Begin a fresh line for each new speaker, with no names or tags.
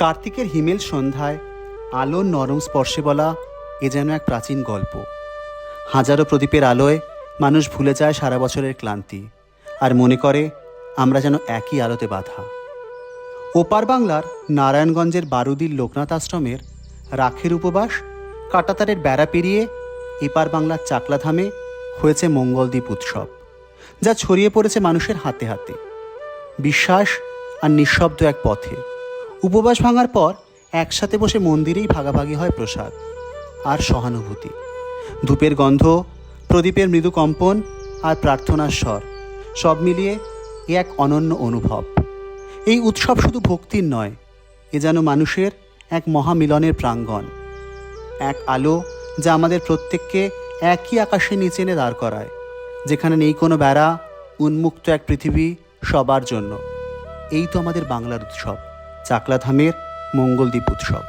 কার্তিকের হিমেল সন্ধ্যায় আলোর নরম স্পর্শে বলা এ যেন এক প্রাচীন গল্প। হাজারো প্রদীপের আলোয় মানুষ ভুলে যায় সারা বছরের ক্লান্তি, আর মনে করে আমরা যেন একই আলোতে বাঁধা। ওপার বাংলার নারায়ণগঞ্জের বারুদির লোকনাথ আশ্রমের রাখের উপবাস কাটাতারের বেড়া পেরিয়ে এপার বাংলার চাকলাধামে হয়েছে মঙ্গলদ্বীপ উৎসব, যা ছড়িয়ে পড়েছে মানুষের হাতে হাতে। বিশ্বাস আর নিঃশব্দ এক পথে। উপবাস ভাঙার পর একসাথে বসে মন্দিরেই ভাগাভাগি হয় প্রসাদ আর সহানুভূতি। ধূপের গন্ধ, প্রদীপের মৃদু কম্পন আর প্রার্থনার স্বর, সব মিলিয়ে এ এক অনন্য অনুভব। এই উৎসব শুধু ভক্তির নয়, এ যেন মানুষের এক মহামিলনের প্রাঙ্গণ। এক আলো যা আমাদের প্রত্যেককে একই আকাশে নিচে এনে দাঁড় করায়, যেখানে নেই কোনো বেড়া, উন্মুক্ত এক পৃথিবী সবার জন্য। এই তো আমাদের বাংলার উৎসব। চাকলাধামের মঙ্গলদ্বীপ উৎসব।